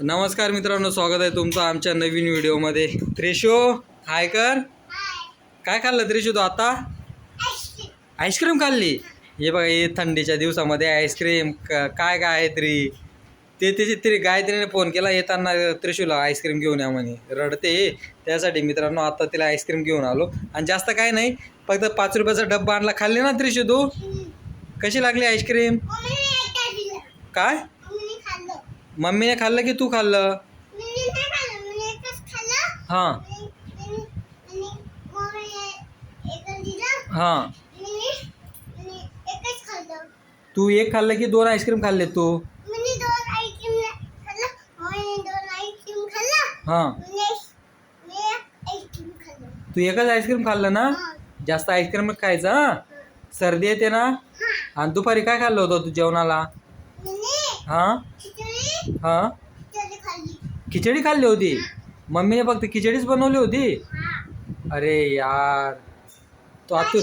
नमस्कार मित्रांनो स्वागत आहे तुमचं आमच्या नवीन व्हिडिओमध्ये. त्रिशो हाय कर. काय खाल्लं त्रिशू तू आता? आईस्क्रीम खाल्ली? हे बघा हे थंडीच्या दिवसामध्ये आईस्क्रीम काय काय आहे तरी. ते त्याची तरी गायत्रीने फोन केला येताना त्रिशूला आईस्क्रीम घेऊन या म्हणे. रडते त्यासाठी मित्रांनो आता तिला आईस्क्रीम घेऊन आलो. आणि जास्त काय नाही फक्त पाच रुपयाचा डब्बा आणला. खाल्ली ना त्रिशू तू? कशी लागली आईस्क्रीम? काय? मम्मीने खाल्लं की तू खाल्लं? हां. हां. तू एक खाल्लं की दोन आईस्क्रीम खाल्ले तू हां. तू एकच आईस्क्रीम खाल्लं ना? जास्त आईस्क्रीम खायचं हां? सर्दी येते ना? आणि दुपारी काय खाल्लं होतं तू जेवणाला? हां? हां? खिचडी खाल्ली होती? मम्मीने फक्त खिचडीच बनवली होती? अरे यार. तो आता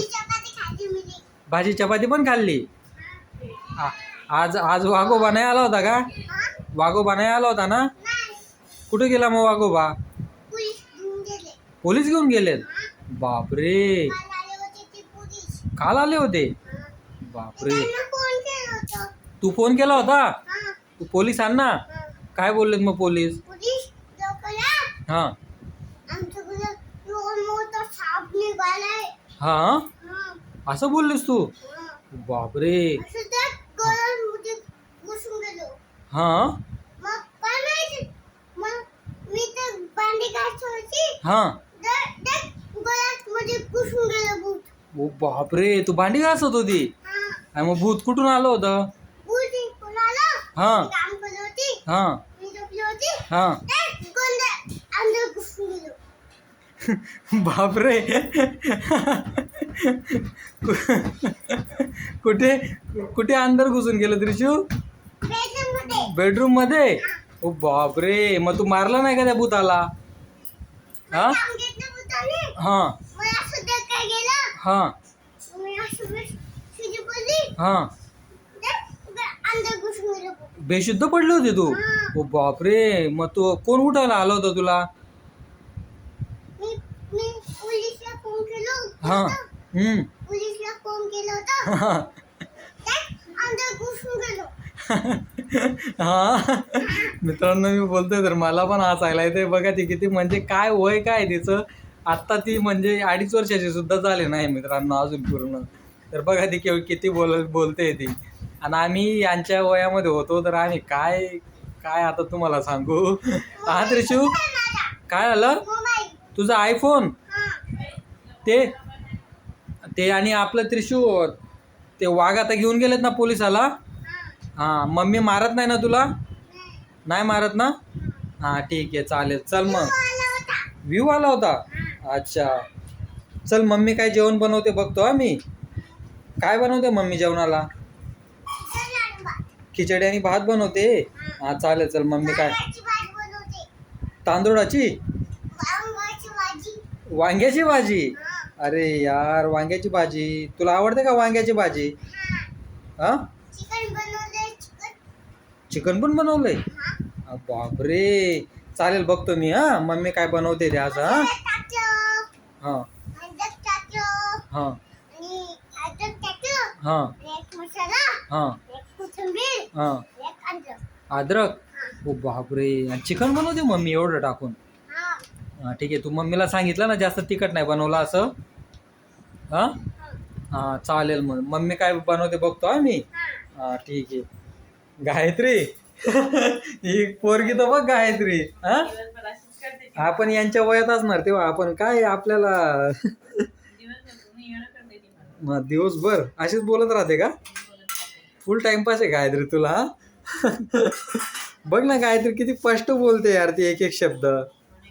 भाजी चपाती पण खाल्ली? आ- आज आज वाघोबा नाही आला होता का? वाघोबा नाही आला होता ना? कुठे गेला मग वाघोबा? पोलीस घेऊन गेलेत बापरे. काल आले होते बापरे. तू फोन केला होता? पोलिसांना? काय बोललेत मग पोलीस? हां. साप निघालाय. हां? असं बोललीस तू? बापरे. असं त्या गळ्यामध्ये घुसून गेलो. हां? मग काय माहिती? मग मी तर भांडी घासत होती. हां. तर त्या गळ्यात मध्ये घुसून गेलं भूत. ओ बापरे तू भांडी घासत होती? हा. आणि मग भूत कुठून आलं होतं? हां। हां। हां। बापरे कुठे कुठे अंदर घुसून गेलं त्रिशू? बेडरूममध्ये। ओ बापरे मग तू मारला नाही का त्या भूताला? हा? हा. हा. हा. बेशुद्ध पडली होती तू? ओ बापरे मग तू कोण उठायला आलं होतं तुला? हा. हम्म. हा. हा. मित्रांनो मी बोलतोय तर मला पण हसायला येते बघा ती किती म्हणजे काय वय काय तिचं. आत्ता ती म्हणजे अडीच वर्षाची सुद्धा झाली नाही मित्रांनो अजून पूर्ण. तर बघा ती केव- किती बोल बोलते ती. आणि आम्ही यांच्या वयामध्ये होतो तर आम्ही काय काय आता तुम्हाला सांगू? हा त्रिशू? काय आलं मोबाईल तुझा आयफोन ते? ते आणि आपलं त्रिशू ते वाघ आता घेऊन गेलेत ना पोलिसाला? हा हां मम्मी मारत नाही ना तुला? नाही. मारत ना? हां ठीक आहे चालेल. चल मग. व्ह्यू आला होता? अच्छा. चल मम्मी काय जेवण बनवते बघतो हा मी. काय बनवते मम्मी जेवणाला. खिचडी आणि भात बनवते. हां चालेल चल मम्मी काय? तांदूळाची? वांग्याची भाजी? अरे यार वांग्याची भाजी. तुला आवडते का वांग्याची भाजी? हा? चिकन पण बनवलंय? बापरे. चालेल बघतो मी हां. मम्मी काय बनवते ते आज हां? हां. हां. हां. हां. हा. एक अद्रक? अद्रक ओ बापरे. आणि चिकन बनवते मम्मी एवढं टाकून. हा ठीक आहे. तू मम्मीला सांगितलं ना जास्त तिखट नाही बनवलं असं. हां? हां चालेल मग. मम्मी काय बनवते बघतो हा मी. हा हां ठीक आहे. गायत्री? ही पोरगी तर बघ गायत्री. हां? आपण यांच्या वयात असणार तेव्हा. आपण काय आपल्याला? मग दिवसभर अशीच बोलत राहते का? फुल टाइमपास आहे गायत्री तुला? बघ ना गायत्री किती स्पष्ट बोलते यार ती एक एक शब्द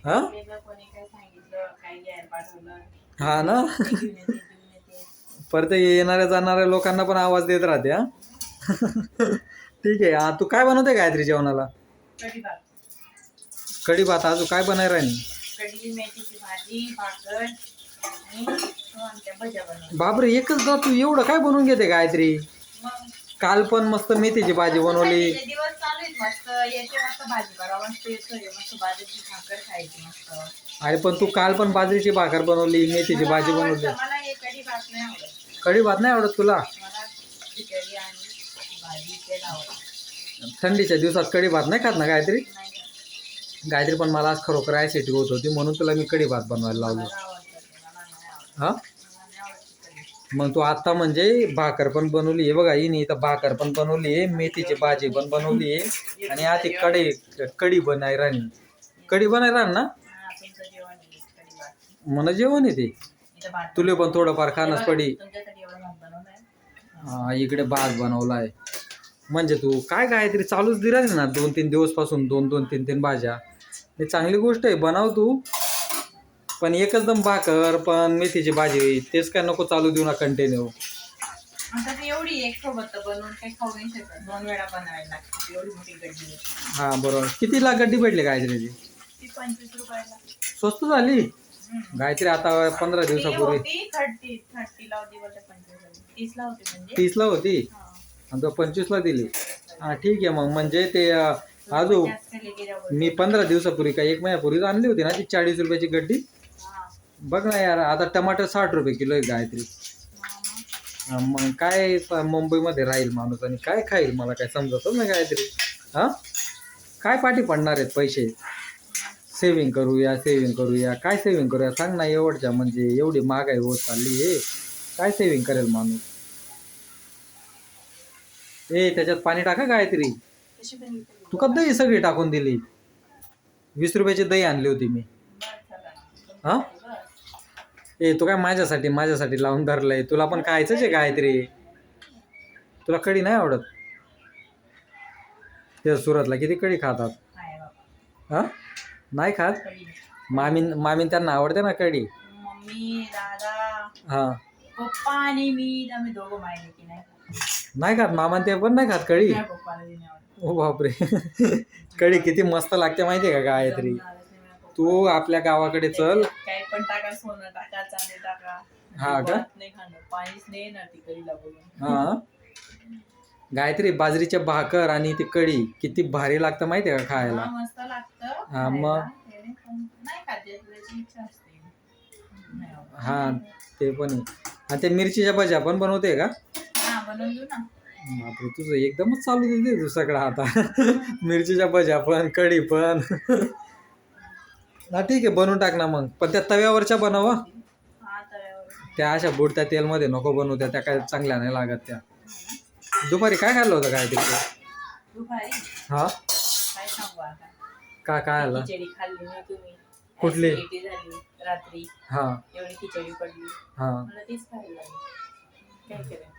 हा? हा ना? परत येणाऱ्या जाणाऱ्या लोकांना पण आवाज देत राहते हा? ठीक आहे हा तू काय बनवते गायत्री जेवणाला? कढी भात. अजून काय बनाय राहील बापरे एकच दा तू एवढं काय बनवून घेते गायत्री? काल पण मस्त मेथीची भाजी बनवली. थंडीचे दिवस चालू आहेत मस्त. येते मस्त भाजीपाला मस्त येतोय. मस्त बाजरीची भाकर खायची मस्त. अरे पण तू काल पण बाजरीची भाकर बनवली मेथीची मला भाजी आवडतं, बनवली. मला हे कढी भात नाही आवडत. कढी भात नाही आवडत तुला? मला खिचडी आणि भाजी तेच आवडत. थंडीच्या दिवसात कढी भात नाही खात ना गायत्री? नाही का? गायत्री पण मला आज खरोखर ॲसिडिटी होत होती म्हणून तुला मी कढी भात बनवायला लावलो. मला आवडतं ते, मला नाही आवडत. हा मला नाही आवडत खिचडी मग तू आता म्हणजे भाकर पण बनवली आहे. बघा हिने इथं भाकर पण बनवली आहे मेथीची भाजी पण बनवली आहे. आणि आता कढी कढी बनाय राणी. कढी बनाय राण ना? हा, जेवण आहे, येते तुले पण थोडंफार खाणंच पडी. हा, इकडे भात बनवला आहे म्हणजे तू काय काहीतरी चालूच दि ना दोन तीन दिवसपासून दोन दोन तीन तीन भाज्या. हे चांगली गोष्ट आहे. बनव तू. पण एकच दम भाकर पण मेथीची भाजी तेच काय नको चालू देऊ ना कंटिन्यू आता ती एवढी एक सोबत तर बनवून काही खाऊ नाही शकत. दोन वेळा बनवायला लागते एवढी मोठी गड्डी आहे. हा बरोबर. कितीला गड्डी भेटली गायत्रीची ती पंचवीस रुपयाला. स्वस्त झाली? हम्म. गायत्री आता पंधरा ती दिवसापूर्वी. होती थर्टी थर्टीला होती बोलते पंचवीस तीसला होती म्हणजे. तीसला होती? हा. आणि तो पंचवीसला दिली. हा ठीक आहे मग. म्हणजे ते अं, जास्त बोलते. मी पंधरा दिवसापूर्वी का एक महिन्यापूर्वी आणली होती ना ती चाळीस रुपयाची गड्डी. बघ ना यार आता टमाटर साठ रुपये किलो आहे गायत्री. हा, मग. काय प- मुंबईमध्ये राहील माणूस आणि काय खाईल मला काय समजतच नाही काहीतरी हा? काय पाठी पडणार आहेत पैसे? सेविंग करूया सेविंग करूया. काय सेविंग करूया? सांग ना एवढच्या म्हणजे एवढी महागाई होत चालली आहे. काय सेविंग करेल माणूस? ए त्याच्यात पाणी टाका काहीतरी कशी पण इथे तू का दही सगळी टाकून दिली? वीस रुपयाची दही आणली होती मी. हा. ए तू काय माझ्यासाठी माझ्यासाठी लावून धरलंय? तुला पण खायचंच आहे काहीतरी. तुला कढी नाही आवडत? ते सुरतला किती कढी खातात? आहे. हा? नाही खात. मामीन मामीन त्यांना आवडते ना मम्मी दादा हा. पप्पा आणि मी आम्ही दोघं माहिती की नाही नाही खात? मामा ते पण नाही खात पप्पाला आवडत. ओ बापरे. कढी किती मस्त लागते माहितीये का गायत्री? तू आपल्या गावाकडे चल. काही पण टाका सोनं टाका चांदी टाका. हा का? नाही खाणं पाणीच नाही ना ती कढीला बोलून. हा. गायत्री बाजरीच्या भाकर आणि ती कढी किती भारी लागतं माहितीये का खायला? हा, मस्त लागतं. हा, मग? खायला. हे पण नाही खात ज्याची त्याची इच्छा असते. नाही आवडत. हा ते पण आहे. आणि ते मिरचीच्या भज्या पण बनवते का? हा बनवून देऊ ना. बापरे तुझं एकदमच चालू देते तू सगळं आता. मिरचीच्या भज्या पण कढी पण. हा ठीक आहे बनवून टाक ना मग. पण त्या तव्यावरच्या बनव हं. हा तव्यावर त्या अशा बुडत्या तेलमध्ये नको बनवू त्या त्या काय चांगल्या नाही लागत त्या. दुपारी काय खाल्लं होतं काय तिकडे? दुपारी? हा? काय सांगू आता? का काय आलं खिचडी खाल्ली नाही तुम्ही. कुठली? Acidity झाली रात्री. हा. एवढी खिचडी पडली. हा. मला तीच खायला लागली. काय करेन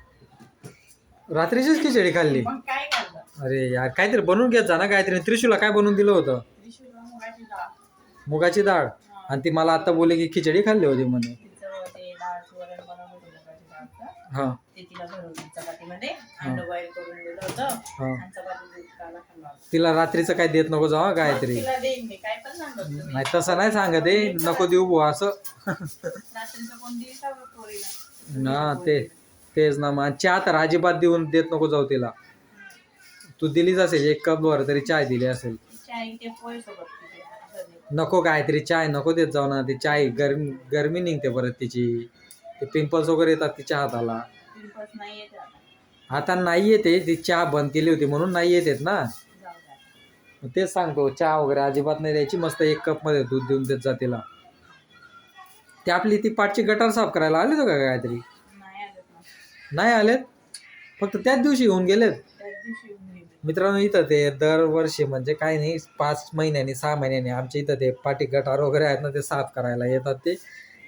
रात्रीचीच खिचडी खाल्ली? मग काय खाल्लं? अरे यार काहीतरी बनवून घेत जा ना काहीतरी. त्रिशूला काय बनवून दिलं होतं? मुगाची डाळ. आणि ती मला आता बोलले की खिचडी खाल्ली होती म्हणे. तिचं ते डाळचं वरण बनवलं होतं मुगाची डाळचं. हा. ते तिला भरवलं चपातीमध्ये. अंड बॉईल करून दिलं होतं. हा. आणि चपाती दूध काला खाल्ला होता. तिला रात्रीचं काय देत नको जाऊ हं गायत्री. तिला देईन मी काय पण सांगत तुम्ही नाही तसं नाही सांगत नको देऊ बुवा असं. रात्रीचं कोण देईल का बरं पोरीला? ना ते तेच ना मग चहा तर अजिबात देऊन देत नको जाऊ तिला. तू दिलीच असेल एक कप वर तरी चाय दिली असेल. ते सोबत. नको काहीतरी चाय नको देत जाऊ ना ती चाय गरमी गरमी निघते परत तिची. ते पिंपल्स वगैरे येतात तिच्या हाताला. पिंपल्स नाही येते आता. नाही येते ती चहा बंद केली होती म्हणून नाही येतेत ना. जाऊ द्या. मग तेच सांगतो चहा वगैरे अजिबात नाही द्यायची मस्त एक कपमध्ये दूध देऊन देत जा तिला. ते आपली ती पाठची गटार साफ करायला आले का काहीतरी? नाही आलं ना. नाही आलेत? फक्त त्याच दिवशी येऊन गेलेत त्याच दिवशी येऊन गेली. मित्रांनो इथं ते दरवर्षी म्हणजे काही नाही पाच महिन्यांनी सहा महिन्यांनी आमच्या इथं ते पाठी गटार वगैरे आहेत ना ते साफ करायला येतात ते.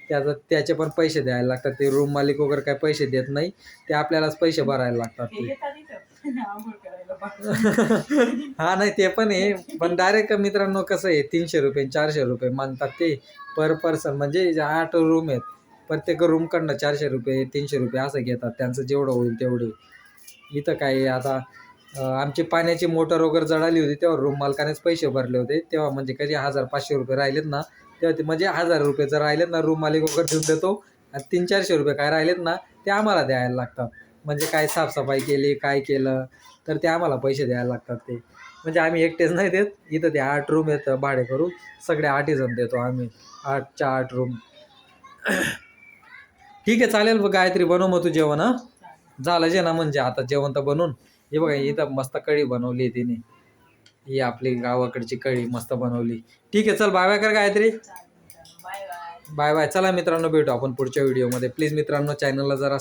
त्याचं त्याचे पण पैसे द्यायला लागतात ते रूम मालिक वगैरे काही पैसे देत नाही ते आपल्यालाच पैसे भरायला लागतात ते. हा नाही ते पण आहे. पण डायरेक्ट मित्रांनो कसं आहे तीनशे रुपये चारशे रुपये मानतात ते. पर पर्सन म्हणजे जे आठ रूम आहेत प्रत्येक रूमकडनं चारशे रुपये तीनशे रुपये असं घेतात त्यांचं जेवढं होईल तेवढे. इथं काय आता आमची पाण्याची मोटर वगैरे जळाली होती तेव्हा रूम मालकानेच पैसे भरले होते. तेव्हा म्हणजे कधी हजार पाचशे रुपये राहिलेत ना तेव्हा ते म्हणजे हजार रुपये जर राहिलेत ना रूम मालिक वगैरे देऊन देतो. आणि तीन चारशे रुपये काय राहिलेत ना ते आम्हाला द्यायला लागतात. म्हणजे काय साफसफाई केली काय केलं तर ते आम्हाला पैसे द्यायला लागतात ते. म्हणजे आम्ही एकटेच नाही देत. इथं ते आठ रूम येतं भाडे करून सगळे आठही जण देतो आम्ही. आठच्या आठ रूम ठीक आहे चालेल बघ गायत्री बनव मग तू जेवण हां? झालं जे ना म्हणजे आता जेवण तर बनवून. हे बघा इथं मस्त कळी बनवली आहे तिने. ही आपली गावाकडची कढी मस्त बनवली. ठीक आहे चल बाय बाय कर Gayatri. Bye bye bye bye चला मित्रांनो भेटू आपण पुढच्या व्हिडिओमध्ये. प्लीज मित्रांनो चॅनलला जरा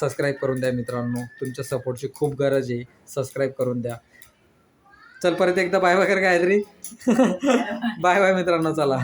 सबस्क्राईब करून द्या मित्रांनो. तुमच्या सपोर्टची खूप गरज आहे. सबस्क्राईब करून द्या. चल परत एकदा बाय बाय कर गायत्री. बाय बाय मित्रांनो चला.